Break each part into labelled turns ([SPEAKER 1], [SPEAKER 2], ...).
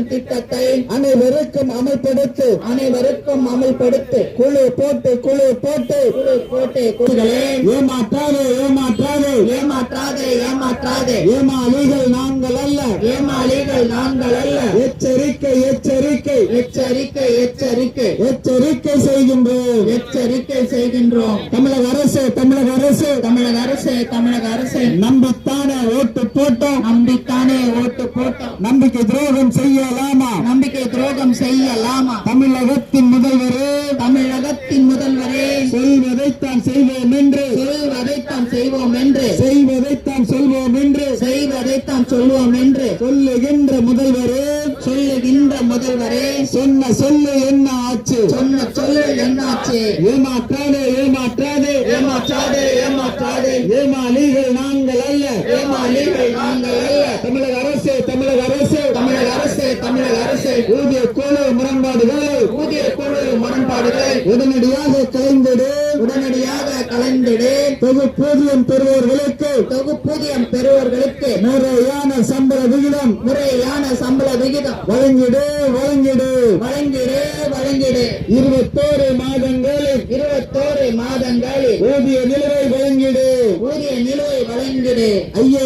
[SPEAKER 1] Pension திட்டத்தை
[SPEAKER 2] அனைவருக்கும் அமல்படுத்து
[SPEAKER 1] அனைவருக்கும் அமல்படுத்து.
[SPEAKER 2] குழு போட்டு குழு போட்டு.
[SPEAKER 1] குழு போட்டு குழுகளே
[SPEAKER 2] ஏமாற்றாதே ஏமாற்றாதே.
[SPEAKER 1] ஏமாற்றாதே ஏமாற்றாதே.
[SPEAKER 2] ஏமாளிகள் நாங்கள் அல்ல.
[SPEAKER 1] ஏமாளிகள் நாங்கள் அல்ல.
[SPEAKER 2] எச்சரிக்கை எச்சரிக்கை.
[SPEAKER 1] எச்சரிக்கை எச்சரிக்கை.
[SPEAKER 2] எச்சரிக்கை செய்கின்றோம்.
[SPEAKER 1] எச்சரிக்கை செய்கின்றோம்.
[SPEAKER 2] தமிழக அரசு தமிழக அரசு.
[SPEAKER 1] தமிழக அரசு தமிழக அரசு.
[SPEAKER 2] நம்பித்தானே ஓட்டு போட்டோம்.
[SPEAKER 1] நம்பித்தானே ஓட்டு போட்டோம்.
[SPEAKER 2] நம்பிக்கை துரோகம் செய்யலாமா?
[SPEAKER 1] நம்பிக்கை துரோகம் செய்யலாமா?
[SPEAKER 2] தமிழகத்தின் முதல்வரே.
[SPEAKER 1] தமிழகத்தின் முதல்வரே.
[SPEAKER 2] சொல்வதைத்தான் செய்வோம் என்று
[SPEAKER 1] சொல்வதைத்தான் செய்வோம் என்று
[SPEAKER 2] செய்வதைத்தான் சொல்வோம் என்று
[SPEAKER 1] செய்வதைத்தான் சொல்வோம் என்று
[SPEAKER 2] சொல்லுகின்ற முதல்வரே.
[SPEAKER 1] சொல்லுகின்ற முதல்வரே.
[SPEAKER 2] சொன்ன சொல்லு என்ன ஆச்சு?
[SPEAKER 1] சொன்ன சொல்லு என்னாச்சு
[SPEAKER 2] ஏமாற்றாதே ஏமாற்றாதே.
[SPEAKER 1] ஏமாற்றாதே ஏமாற்றாதே.
[SPEAKER 2] ஏமாளிகள் நாங்கள் அல்ல.
[SPEAKER 1] ஏமாளிகள் நாங்கள் அல்ல.
[SPEAKER 2] தமிழக அரசு தமிழக அரசு.
[SPEAKER 1] தமிழக அரசு. தமிழக அரசு
[SPEAKER 2] ஊதிய குழு முரண்பாடுகளை
[SPEAKER 1] ஊதிய குழு முரண்பாடுகளை
[SPEAKER 2] உடனடியாக கலைந்திடு
[SPEAKER 1] உடனடியாக கலந்திடு.
[SPEAKER 2] தொகுப்பூதியம் பெறுவோர்களுக்கு
[SPEAKER 1] தொகுப்பூதியம் பெறுவோர்களுக்கு
[SPEAKER 2] முறையான சம்பள விகிதம்
[SPEAKER 1] முறையான சம்பள விகிதம்.
[SPEAKER 2] வழங்கிடு வழங்கிடு.
[SPEAKER 1] வழங்கிடு வழங்கிடு.
[SPEAKER 2] இருபத்தோரு மாதங்களில்
[SPEAKER 1] இருபத்தோரு மாதங்களில்
[SPEAKER 2] ஊதிய நிலுவை வழங்கிடு.
[SPEAKER 1] ஊதிய நிலுவை வழங்கிடு.
[SPEAKER 2] ஐயோ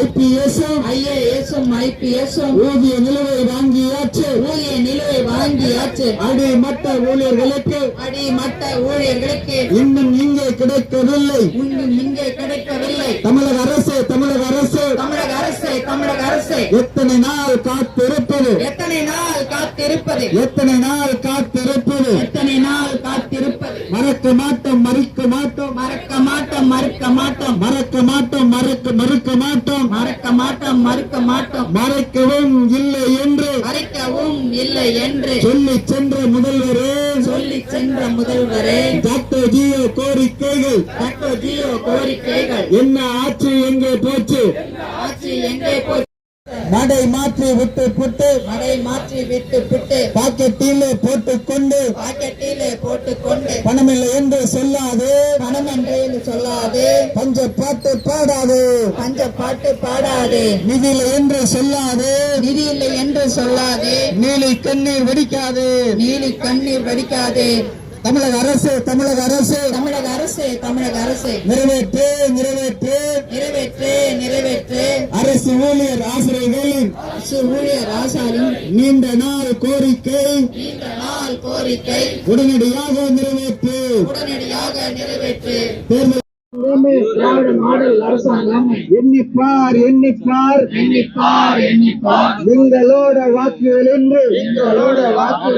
[SPEAKER 2] ஐபிஎஸும்
[SPEAKER 1] ஐஏஎஸும் ஐபிஎஸும்
[SPEAKER 2] ஊதிய நிலுவை வாங்கியாச்சு.
[SPEAKER 1] ஊதிய நிலுவை வழங்கியாச்சு
[SPEAKER 2] அடிமட்ட ஊழியர்களுக்கு.
[SPEAKER 1] அடிமட்ட ஊழியர்களுக்கு.
[SPEAKER 2] இன்னும் இங்கே கிடைக்கவில்லை.
[SPEAKER 1] இன்னும் இங்கே கிடைக்கவில்லை.
[SPEAKER 2] தமிழக அரசு தமிழக அரசு எத்தனை நாள் காத்திருப்பது?
[SPEAKER 1] எத்தனை நாள் காத்திருப்பது?
[SPEAKER 2] எத்தனை நாள் காத்திருப்பது?
[SPEAKER 1] எத்தனை நாள் காத்திருப்பது?
[SPEAKER 2] மறக்க மாட்டோம் மறிக்க மாட்டோம்.
[SPEAKER 1] மறக்க மாட்டோம் மறுக்க மாட்டோம்.
[SPEAKER 2] மறக்க மாட்டோம் மறக்க மறுக்க மாட்டோம்.
[SPEAKER 1] மறக்க மாட்டோம் மறுக்க மாட்டோம்.
[SPEAKER 2] மறைக்கவும் இல்லை என்று
[SPEAKER 1] மறைக்கவும் இல்லை என்று
[SPEAKER 2] சொல்லி சென்ற முதல்வரே.
[SPEAKER 1] சொல்லி சென்ற முதல்வரே.
[SPEAKER 2] டாக்டர் ஜியோ கோரிக்கைகள்.
[SPEAKER 1] டாக்டர் ஜியோ கோரிக்கைகள்.
[SPEAKER 2] என்ன ஆட்சி எங்கே போச்சு?
[SPEAKER 1] ஆட்சி எங்கே போய்
[SPEAKER 2] நடை மாற்றி விட்டு புட்டு
[SPEAKER 1] மடை மாற்றி விட்டு விட்டு.
[SPEAKER 2] பாக்கெட்டிலே போட்டுக்கொண்டு
[SPEAKER 1] பாக்கெட்டிலே போட்டுக்கொண்டு.
[SPEAKER 2] பணமில்லை என்று சொல்லாது.
[SPEAKER 1] பணம் என்று சொல்லாது.
[SPEAKER 2] பஞ்ச பாட்டு பாடாது.
[SPEAKER 1] பஞ்ச பாட்டு பாடாது.
[SPEAKER 2] நிதியில என்று சொல்லாது.
[SPEAKER 1] நிதி இல்லை என்று சொல்லாது.
[SPEAKER 2] நீலி கண்ணீர் வெடிக்காது.
[SPEAKER 1] நீலி கண்ணீர் வடிக்காது.
[SPEAKER 2] தமிழக அரசு தமிழக அரசு.
[SPEAKER 1] தமிழக அரசு தமிழக அரசு.
[SPEAKER 2] நிறைவேற்று நிறைவேற்று.
[SPEAKER 1] நிறைவேற்று நிறைவேற்று.
[SPEAKER 2] அரசு ஊழியர் ஆசிரியர்களின்
[SPEAKER 1] அரசு ஊழியர் ஆசாரின்
[SPEAKER 2] நீண்ட நாள் கோரிக்கை.
[SPEAKER 1] நீண்ட நாள் கோரிக்கை.
[SPEAKER 2] உடனடியாக நிறைவேற்று.
[SPEAKER 1] உடனடியாக நிறைவேற்று.
[SPEAKER 2] தேர்தல் எண்ணிப்பார் எண்ணிப்பார்.
[SPEAKER 1] எண்ணிப்பார் எண்ணிப்பார்.
[SPEAKER 2] எங்களோட வாக்குகள் என்று.
[SPEAKER 1] எங்களோட வாக்கு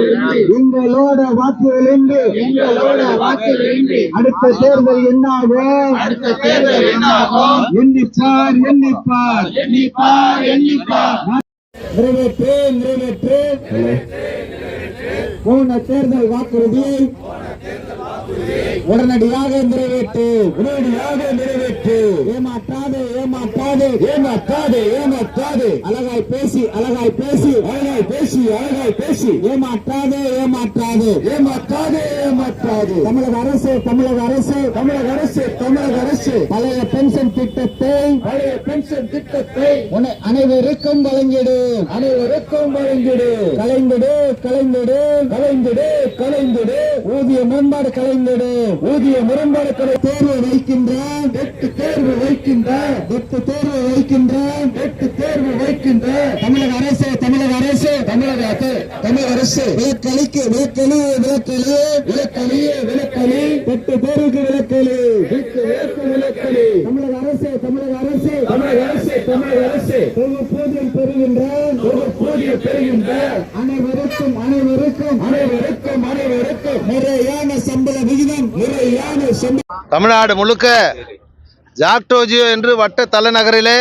[SPEAKER 2] எங்களோட வாக்குகள் என்று.
[SPEAKER 1] எங்களோட வாக்கு வேண்டி
[SPEAKER 2] அடுத்த தேர்தல் என்னாகும்?
[SPEAKER 1] அடுத்த தேர்தல் என்னாகும்?
[SPEAKER 2] எண்ணிப்பார் எண்ணிப்பார்.
[SPEAKER 1] எண்ணிப்பார் எண்ணிப்பார்.
[SPEAKER 2] நிறைவேற்று நிறைவேற்று போன தேர்தல் வாக்குறுதியை உடனடியாக நிறைவேற்று உடனடியாக நிறைவேற்று. ஏமாற்றாது ஏமாற்றாது. ஏமாற்றாது ஏமாற்றாது. அழகாய் பேசி அழகாய் பேசி அழகாய் பேசி அழகாய் பேசி. ஏமாற்றாது ஏமாற்றாது. ஏமாற்றாது ஏமாற்றாது. தமிழக அரசு தமிழக அரசு. தமிழக அரசு தமிழக அரசு. பழைய பென்ஷன் திட்டத்தை பழைய பென்ஷன் திட்டத்தை அனைவருக்கும் வழங்கிடு. அனைவருக்கும் வழங்கிடு. கலைந்திடு கலைந்திடு. கலைந்திடு கலைந்திடு. ஊதிய மேம்பாடு கலைந்திடு ஊதிய முரண்பாடு கலை தேர்வு வைக்கின்ற எட்டு தேர்வு வைக்கின்ற எட்டு தேர்வு வைக்கின்ற எட்டு தேர்வு வைக்கின்ற தமிழக அரசு தமிழக அரசு. தமிழக அரசு தமிழக அரசு. விலக்களிக்கு விலக்களி விலக்களி. விலக்களி விலக்களி. எட்டு தேர்வுக்கு விலக்களி. விலக்கு விலக்கு விலக்களி. தமிழக அரசு தமிழக அரசு. தமிழக அரசு. தமிழக அரசு தொகுப்பூதியம் பெறுகின்ற தொகுப்பூதியம் பெறுகின்ற அனைவருக்கும் அனைவருக்கும் அனைவருக்கும் அனைவருக்கும். முறையான சம்பள விகிதம் முறையான
[SPEAKER 3] தமிழ்நாடு முழுக்க ஜாக்டோஜியோ என்று வட்ட தலைநகரிலே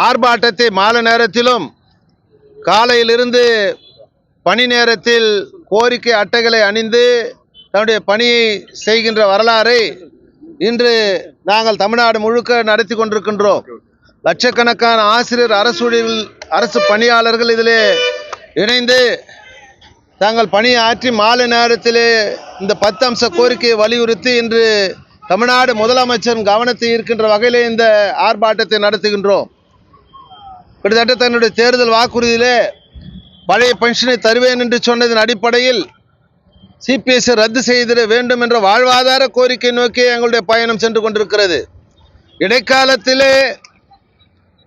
[SPEAKER 3] ஆர்ப்பாட்டத்தை மாலை நேரத்திலும் காலையிலிருந்து பணி நேரத்தில் கோரிக்கை அட்டைகளை அணிந்து தன்னுடைய பணியை செய்கின்ற வரலாறை இன்று நாங்கள் தமிழ்நாடு முழுக்க நடத்தி கொண்டிருக்கின்றோம். லட்சக்கணக்கான ஆசிரியர் அரசு அரசு பணியாளர்கள் இதிலே இணைந்து தாங்கள் பணியாற்றி மாலை நேரத்திலே இந்த பத்து அம்ச கோரிக்கையை வலியுறுத்தி இன்று தமிழ்நாடு முதலமைச்சர் கவனத்தை ஈர்க்கின்ற வகையிலே இந்த ஆர்ப்பாட்டத்தை நடத்துகின்றோம். கிட்டத்தட்ட தன்னுடைய தேர்தல் வாக்குறுதியிலே பழைய பென்ஷனை தருவேன் என்று சொன்னதன் அடிப்படையில் சிபிஎஸ்சி ரத்து செய்திட வேண்டும் என்ற வாழ்வாதார கோரிக்கை நோக்கி எங்களுடைய பயணம் சென்று கொண்டிருக்கிறது. இடைக்காலத்திலே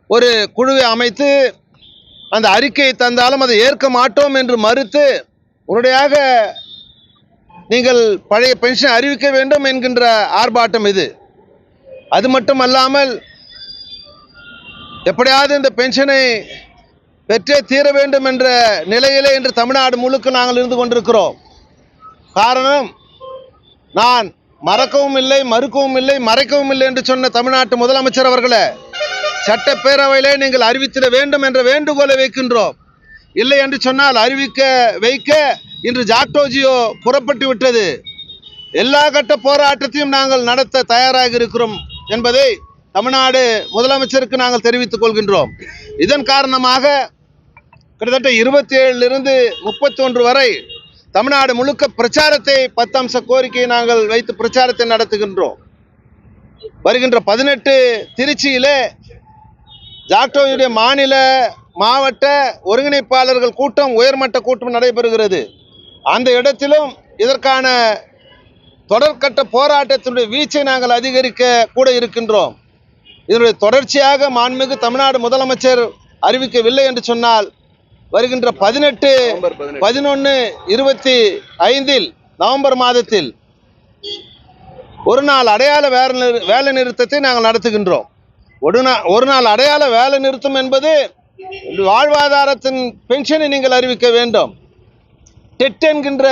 [SPEAKER 3] ஒரு குழுவை அமைத்து அந்த அறிக்கையை தந்தாலும் அதை ஏற்க மாட்டோம் என்று மறுத்து உடனடியாக நீங்கள் பழைய பென்ஷன் அறிவிக்க வேண்டும் என்கின்ற ஆர்ப்பாட்டம் இது. அது மட்டும் அல்லாமல் எப்படியாவது இந்த பென்ஷனை பெற்றே தீர வேண்டும் என்ற நிலையிலே இன்று தமிழ்நாடு முழுக்க நாங்கள் இருந்து கொண்டிருக்கிறோம். காரணம் நான் மறக்கவும் இல்லை மறுக்கவும் இல்லை மறைக்கவும் இல்லை என்று சொன்ன தமிழ்நாட்டு முதலமைச்சர் அவர்களே சட்டப்பேரவையிலே நீங்கள் அறிவித்திட வேண்டும் என்ற வேண்டுகோளை வைக்கின்றோம். இல்லை என்று சொன்னால் அறிவிக்க வைக்க இன்று ஜாக்டோஜியோ புறப்பட்டு விட்டது. எல்லா கட்ட போராட்டத்தையும் நாங்கள் நடத்த தயாராக இருக்கிறோம் என்பதை தமிழ்நாடு முதலமைச்சருக்கு நாங்கள் தெரிவித்துக் கொள்கின்றோம். இதன் காரணமாக கிட்டத்தட்ட இருபத்தி ஏழுலிருந்து முப்பத்தி ஒன்று வரை தமிழ்நாடு முழுக்க பிரச்சாரத்தை பத்து அம்ச கோரிக்கையை நாங்கள் வைத்து பிரச்சாரத்தை நடத்துகின்றோம். வருகின்ற பதினெட்டு திருச்சியிலே ஜாக்டோவுடைய மாநில மாவட்ட ஒருங்கிணைப்பாளர்கள் கூட்டம் உயர்மட்ட கூட்டம் நடைபெறுகிறது. அந்த இடத்திலும் இதற்கான தொடர்கட்ட போராட்டத்தினுடைய வீச்சை நாங்கள் அதிகரிக்க கூட இருக்கின்றோம். இதனுடைய தொடர்ச்சியாக மாண்புமிகு தமிழ்நாடு முதலமைச்சர் அறிவிக்கவில்லை என்று சொன்னால் வருகின்ற பதினெட்டு பதினொன்று இருபத்தி ஐந்தில் நவம்பர் மாதத்தில் ஒரு நாள் அடையாள வேலை வேலை நிறுத்தத்தை நாங்கள் நடத்துகின்றோம். ஒரு நாள் ஒரு நாள் அடையாள வேலை நிறுத்தம் என்பது வாழ்வாதாரத்தின் பென்ஷனை நீங்கள் அறிவிக்க வேண்டும். டெட் என்கின்ற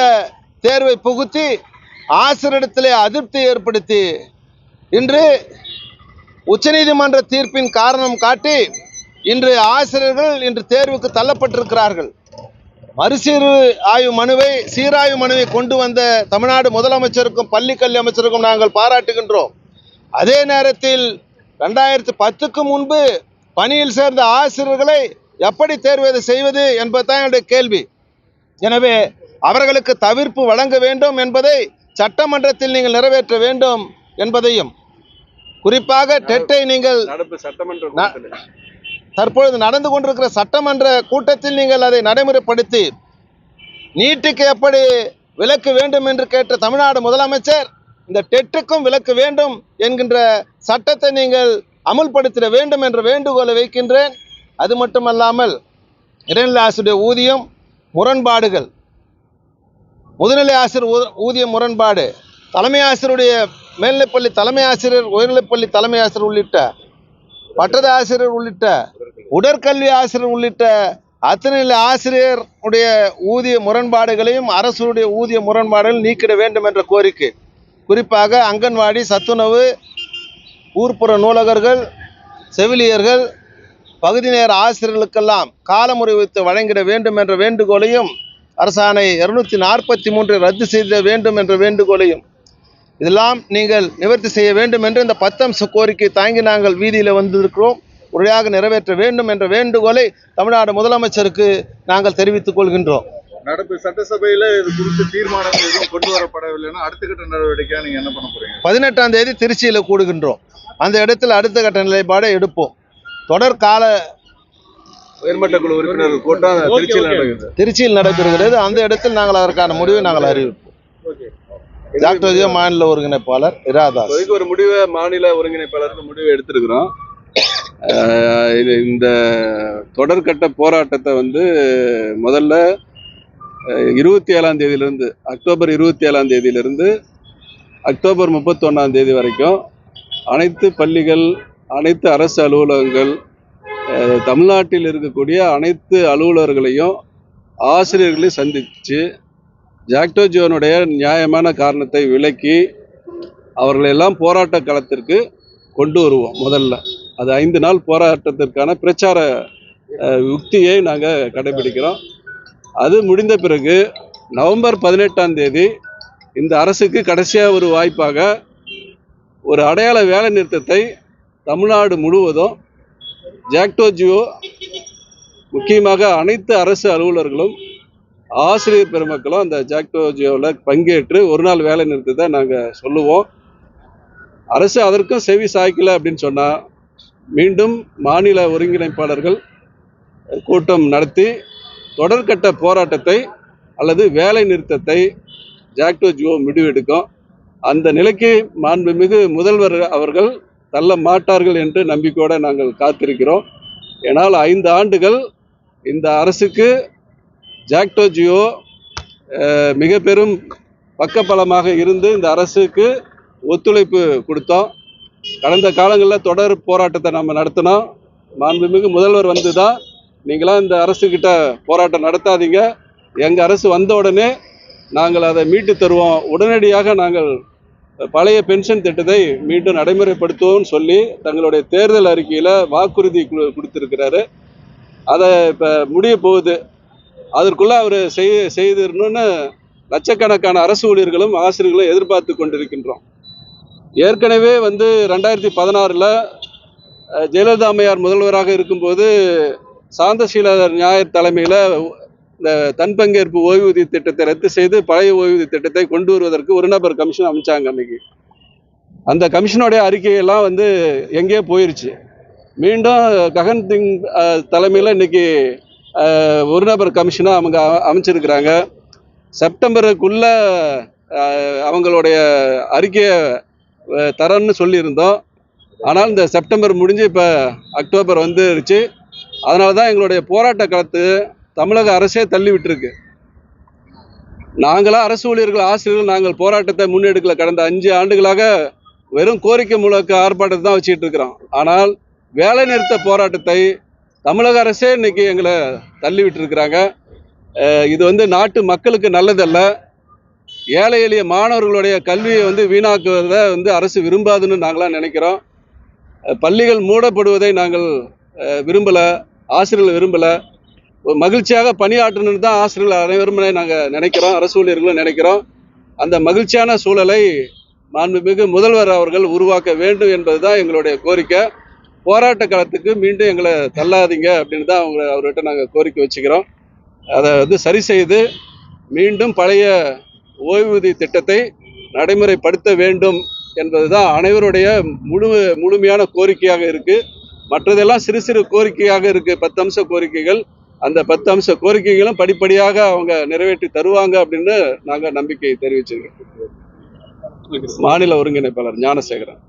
[SPEAKER 3] தேர்வை புகுத்தி ஆசிரியரிடத்திலே அதிருப்தி ஏற்படுத்தி இன்று உச்சநீதிமன்ற தீர்ப்பின் காரணம் காட்டி இன்று ஆசிரியர்கள் இன்று தேர்வுக்கு தள்ளப்பட்டிருக்கிறார்கள். மறுசீர் ஆய்வு மனுவை சீராய்வு மனுவை கொண்டு வந்த தமிழ்நாடு முதலமைச்சருக்கும் பள்ளி கல்வி அமைச்சருக்கும் நாங்கள் பாராட்டுகின்றோம். அதே நேரத்தில் ரெண்டாயிரத்தி பத்துக்கு முன்பு பணியில் சேர்ந்த ஆசிரியர்களை எப்படி தேர்வு செய்வது என்பதுதான் என்னுடைய கேள்வி. எனவே அவர்களுக்கு தவிர்ப்பு வழங்க வேண்டும் என்பதை சட்டமன்றத்தில் நீங்கள் நிறைவேற்ற வேண்டும் என்பதையும் குறிப்பாக டெட்டை நீங்கள்
[SPEAKER 4] நடப்பு சட்டமன்ற
[SPEAKER 3] தற்பொழுது நடந்து கொண்டிருக்கிற சட்டமன்ற கூட்டத்தில் நீங்கள் அதை நடைமுறைப்படுத்தி நீட்டுக்கு எப்படி விலக்கு வேண்டும் என்று கேட்ட தமிழ்நாடு முதலமைச்சர் இந்த டெட்டுக்கும் விலக்கு வேண்டும் என்கின்ற சட்டத்தை நீங்கள் அமுல்படுத்திட வேண்டும் என்ற வேண்டுகோளை வைக்கின்றேன். அது மட்டுமல்லாமல் இடைநிலை ஆசிரியர் ஊதியம் முரண்பாடுகள் முதுநிலை ஆசிரியர் ஊ- ஊதிய முரண்பாடு தலைமை ஆசிரியருடைய மேல்நிலைப்பள்ளி தலைமை ஆசிரியர் உயர்நிலைப்பள்ளி தலைமை ஆசிரியர் உள்ளிட்ட பட்டத ஆசிரியர் உள்ளிட்ட உடற்கல்வி ஆசிரியர் உள்ளிட்ட அத்தனை நிலை ஆசிரியர் உடைய ஊதிய முரண்பாடுகளையும் அரசுடைய ஊதிய முரண்பாடுகள் நீக்கிட வேண்டும் என்ற கோரிக்கை. குறிப்பாக அங்கன்வாடி சத்துணவு ஊர்ப்புற நூலகர்கள் செவிலியர்கள் பகுதி நேர ஆசிரியர்களுக்கெல்லாம் காலமுறை வைத்து வழங்கிட வேண்டும் என்ற வேண்டுகோளையும் அரசாணை இருநூத்தி நாற்பத்தி மூன்றை ரத்து செய்த வேண்டும் என்ற வேண்டுகோளையும் இதெல்லாம் நீங்கள் நிவர்த்தி செய்ய வேண்டும் என்று இந்த பத்தம்ச கோரிக்கை தாங்கி நாங்கள் வீதியில் வந்திருக்கிறோம். உரையாக நிறைவேற்ற வேண்டும் என்ற வேண்டுகோளை தமிழ்நாடு முதலமைச்சருக்கு நாங்கள் தெரிவித்துக் கொள்கின்றோம்.
[SPEAKER 4] நடப்பு சட்டசபையில இது குறித்து தீர்மானம் எதுவும் கொண்டு வரப்படவில்லைன்னா அடுத்த கட்ட நடவடிக்கையா நீங்க என்ன பண்ண போறீங்க?
[SPEAKER 3] பதினெட்டாம் தேதி திருச்சியில் கூடுகின்றோம். அந்த இடத்தில் அடுத்த கட்ட நிலைப்பாடை எடுப்போம். தொடர் கால
[SPEAKER 4] உயர்மட்ட குழு உறுப்பினர்கள் கூட்டம் திருச்சியில் நடக்குது.
[SPEAKER 3] திருச்சியில் நடைபெறுகிறது. அந்த இடத்தில் நாங்கள் அதற்கான முடிவை நாங்கள் அறிவிப்போம். டாக்டர் மாநில ஒருங்கிணைப்பாளர் இராதாஸ்.
[SPEAKER 4] ஒரு முடிவை மாநில ஒருங்கிணைப்பாளருக்கு முடிவை எடுத்திருக்கிறோம். இது இந்த தொடர்கட்ட போராட்டத்தை வந்து முதல்ல இருபத்தி ஏழாம் தேதியிலிருந்து அக்டோபர் இருபத்தி ஏழாம் தேதியிலிருந்து அக்டோபர் முப்பத்தொன்னாம் தேதி வரைக்கும் அனைத்து பள்ளிகள் அனைத்து அரசு அலுவலகங்கள் தமிழ்நாட்டில் இருக்கக்கூடிய அனைத்து அலுவலர்களையும் ஆசிரியர்களையும் சந்தித்து ஜாக்டோஜியோனுடைய நியாயமான காரணத்தை விளக்கி அவர்களெல்லாம் போராட்ட களத்திற்கு கொண்டு வருவோம் முதல்ல. அது ஐந்து நாள் போராட்டத்திற்கான பிரச்சார யுக்தியை நாங்கள் கடைபிடிக்கிறோம். அது முடிந்த பிறகு நவம்பர் பதினெட்டாம் தேதி இந்த அரசுக்கு கடைசியாக ஒரு வாய்ப்பாக ஒரு அடையாள வேலை நிறுத்தத்தை தமிழ்நாடு முழுவதும் ஜாக்டோஜியோ முக்கியமாக அனைத்து அரசு அலுவலர்களும் ஆசிரியர் பெருமக்களும் அந்த ஜாக்டோஜியோவில் பங்கேற்று ஒரு நாள் வேலை நிறுத்தத்தை நாங்கள் சொல்லுவோம். அரசு அதற்கும் செவி சாய்க்கலை அப்படின்னு சொன்னால் மீண்டும் மாநில ஒருங்கிணைப்பாளர்கள் கூட்டம் நடத்தி தொடர்கட்ட போராட்டத்தை அல்லது வேலை நிறுத்தத்தை ஜாக்டோ ஜியோ முடிவெடுக்கும். அந்த நிலைக்கு மாண்புமிகு முதல்வர் அவர்கள் தள்ள மாட்டார்கள் என்று நம்பிக்கையோடு நாங்கள் காத்திருக்கிறோம். ஏனால் ஐந்து ஆண்டுகள் இந்த அரசுக்கு ஜாக்டோ ஜியோ மிக பெரும் பக்கபலமாக இருந்து இந்த அரசுக்கு ஒத்துழைப்பு கொடுத்தோம். கடந்த காலங்களில் தொடர் போராட்டத்தை நம்ம நடத்தினோம். மாண்புமிகு முதல்வர் வந்து தான் நீங்களாம் இந்த அரசுக்கிட்ட போராட்டம் நடத்தாதீங்க. எங்கள் அரசு வந்த உடனே நாங்கள் அதை மீட்டு தருவோம். உடனடியாக நாங்கள் பழைய பென்ஷன் திட்டத்தை மீண்டும் நடைமுறைப்படுத்துவோம்னு சொல்லி தங்களுடைய தேர்தல் அறிக்கையில் வாக்குறுதி கு- அதை இப்போ முடிய போகுது. அதற்குள்ளே அவர் செய் செய்திடணும்னு லட்சக்கணக்கான அரசு ஊழியர்களும் ஆசிரியர்களும் எதிர்பார்த்து கொண்டிருக்கின்றோம். ஏற்கனவே வந்து ரெண்டாயிரத்தி பதினாறில் ஜெயலலிதா அம்மையார் முதல்வராக இருக்கும்போது சாந்தசீலர் ஞாயிறு தலைமையில் இந்த தன் பங்கேற்பு ஓய்வூதிய திட்டத்தை ரத்து செய்து பழைய ஓய்வூதிய திட்டத்தை கொண்டு வருவதற்கு ஒரு நபர் கமிஷன் அமைச்சாங்க அன்னைக்கு. அந்த கமிஷனுடைய அறிக்கையெல்லாம் வந்து எங்கேயோ போயிருச்சு? மீண்டும் ககன் சிங் தலைமையில் இன்னைக்கு ஒரு நபர் கமிஷனாக அவங்க அமைச்சிருக்கிறாங்க. செப்டம்பருக்குள்ள அவங்களுடைய அறிக்கையை தரோன்னு சொல்லியிருந்தோம். ஆனால் இந்த செப்டம்பர் முடிஞ்சு இப்போ அக்டோபர் வந்துருச்சு. அதனால தான் எங்களுடைய போராட்ட களத்து தமிழக அரசே தள்ளி விட்டுருக்கு. நாங்களாம் அரசு ஊழியர்கள் ஆசிரியர்கள் நாங்கள் போராட்டத்தை முன்னெடுக்கல. கடந்த அஞ்சு ஆண்டுகளாக வெறும் கோரிக்கை முழக்க ஆர்ப்பாட்டத்தை தான் வச்சுட்டு இருக்கிறோம். ஆனால் வேலை நிறுத்த போராட்டத்தை தமிழக அரசே இன்னைக்கு எங்களை தள்ளி விட்டுருக்குறாங்க. இது வந்து நாட்டு மக்களுக்கு நல்லதல்ல. ஏழை எளிய மாணவர்களுடைய கல்வியை வந்து வீணாக்குவதை வந்து அரசு விரும்பாதுன்னு நாங்களாம் நினைக்கிறோம். பள்ளிகள் மூடப்படுவதை நாங்கள் விரும்பலை ஆசிரியர்கள் விரும்பலை. ஒரு மகிழ்ச்சியாக பணியாற்றணும்னு தான் ஆசிரியர்கள் அனைவருமே நாங்கள் நினைக்கிறோம் அரசு ஊழியர்களும் நினைக்கிறோம். அந்த மகிழ்ச்சியான சூழலை மாண்புமிகு முதல்வர் அவர்கள் உருவாக்க வேண்டும் என்பது தான் எங்களுடைய கோரிக்கை. போராட்ட காலத்துக்கு மீண்டும் எங்களை தள்ளாதீங்க அப்படின்னு தான் அவங்க அவர்கிட்ட நாங்கள் கோரிக்கை வச்சுக்கிறோம். அதை வந்து சரி செய்து மீண்டும் பழைய ஓய்வூதிய திட்டத்தை நடைமுறைப்படுத்த வேண்டும் என்பது தான் அனைவருடைய முழு முழுமையான கோரிக்கையாக இருக்கு. மற்றதெல்லாம் சிறு சிறு கோரிக்கையாக இருக்கு. பத்து அம்ச கோரிக்கைகள். அந்த பத்து அம்ச கோரிக்கைகளும் படிப்படியாக அவங்க நிறைவேற்றி தருவாங்க அப்படின்னு நாங்கள் நம்பிக்கை தெரிவிச்சிருக்கோம். மாநில ஒருங்கிணைப்பாளர் ஞானசேகரன்.